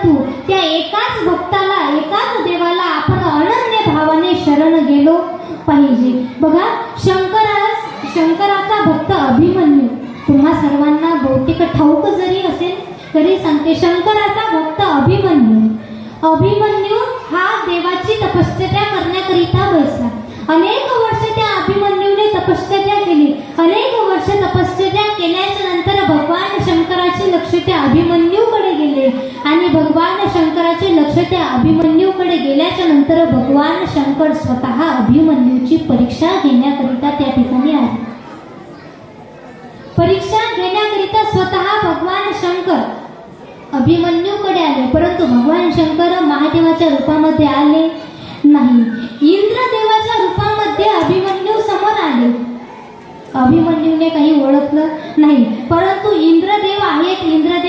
परंतु त्या एकाच भक्ताला एकाच देवाला आपण अनन्य भावाने शरण गेलो पाहिजे. बघा शंकरास शंकराचा भक्त अभिमन्यू. तुम्हा सर्वांना बहुतेक ठाऊक जरी असेल तरी सांगते शंकराचा भक्त अभिमन्यू. अभिमन्यू हा देवाची तपश्चर्या करण्याकरिता बसला. अनेक वर्ष त्या अभिमन्यूने तपश्चर्या केली. अनेक वर्ष तपश्चर्या केल्याच्यानंतर भगवान शंकराचे लक्ष त्या अभिमन्यू गेले आणि भगवान शंकराचे लक्ष त्या अभिमन्यूकडे गेल्याच्यानंतर भगवान शंकर स्वतः अभिमन्यूची परीक्षा घेण्याकरिता त्या ठिकाणी आले. परीक्षा घेण्याकरिता स्वतः भगवान शंकर अभिमन्यूकडे आले. परंतु भगवान शंकर महादेवाच्या रूपामध्ये आले नाही. इंद्रदेवाच्या रूपामध्ये अभिमन्यू समोर आले. अभिमन्यूने काही ओळखलं नाही. परंतु इंद्रदेव आहेत. इंद्र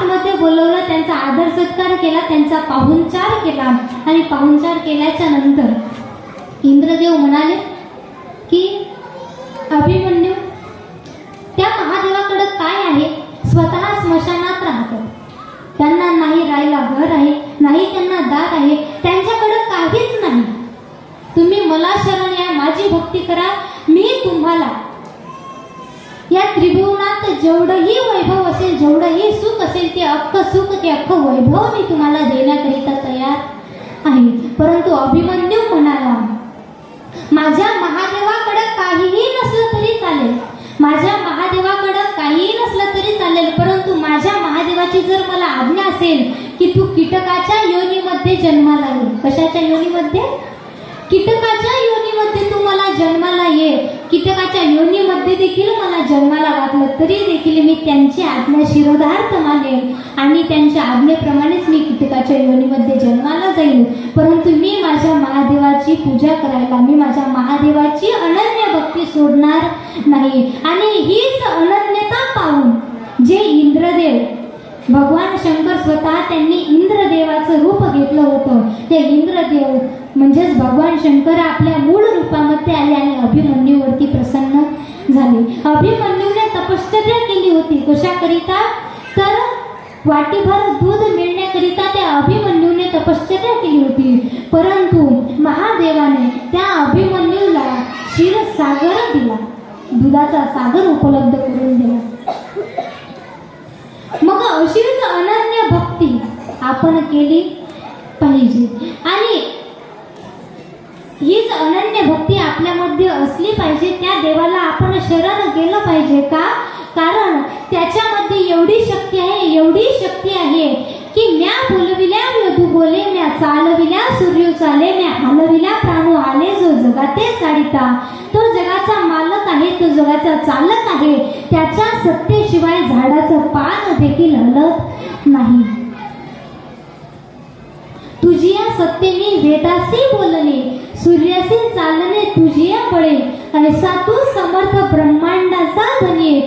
आतमध्ये बोलवलं त्यांचा आदर सत्कार केला त्यांचा पाहुणचार केला. आणि पाहुणचार केल्याच्यानंतर इंद्रदेव म्हणाले की अभिमन्यू त्या महादेवाकडे काय आहे? स्वतः स्मशानात राहतात. त्यांना नाही राहायला घर आहे नाही त्यांना दार आहे त्यांच्याकडे काहीच नाही. तुम्ही मला शरण या माझी भक्ती करा मी तुम्हाला या त्रिभुवनात जेवढंही वैभव असेल जेवढंही सुख असेल ते अख्खं सुख ते अख्खं वैभव मी तुम्हाला देण्याकरिता तयार आहे. परंतु अभिमन्यू म्हणाला माझ्या महादेवाकडे काहीही नसलं तरी चालेल. माझ्या महादेवाकडे काहीही नसलं तरी चालेल. परंतु माझ्या महादेवाची जर मला आज्ञा असेल की तू कीटकाच्या योनीमध्ये जन्माला ये. कशाच्या योनीमध्ये? कीटकाच्या योनीमध्ये तू मला जन्म ये कीटकाच्या योनीमध्ये देखील मला जन्माला घातलं तरी देखील मी त्यांची आज्ञा शिरोधार्थ मानेन. आणि त्यांच्या आज्ञेप्रमाणेच मी कीटकाच्या योनीमध्ये जन्माला जाईल परंतु मी माझ्या महादेवाची पूजा करायला मी माझ्या महादेवाची अनन्य भक्ती सोडणार नाही. आणि हीच अनन्यता पाहून जे इंद्रदेव भगवान शंकर स्वतः त्यांनी इंद्रदेवाचं रूप घेतलं होतं. ते इंद्रदेव म्हणजेच भगवान शंकर आपल्या मूळ रूपामध्ये आले अभिमन्यूने तपश्चर्या केली होती. कशाकरिता? तर वाटीभर दूध मिळण्याकरिता त्या अभिमन्यूने तपश्चर्या केली होती. परंतु महादेवाने त्या अभिमन्यूला क्षीरसागर दिला. दुधाचा सागर उपलब्ध करून दिला. मग अशीच अनन्य भक्ती आपण केली पाहिजे. आणि हीच अनन्य भक्ती आपल्यामध्ये असली पाहिजे. त्या देवाला आपण शरण गेलं पाहिजे का? कारण त्याच्यामध्ये एवढी शक्ती आहे एवढी शक्ती आहे की म्या बोलविल्या यदू बोले म्या चालविल्या सूर्य चाले म्या हलविल्या प्राणू आले जो जगाते चालिता तो जगाचा मालक आहे तो जगाचा चालक आहे. त्याच्या सत्तेशिवाय झाडाचं पान देखील हलत नाही. तुझी सत्तेने वेदासी बोलणे सूर्यासी चालणे तुझी या ऐसा तू समर्थ ब्रह्मांडाचा धनी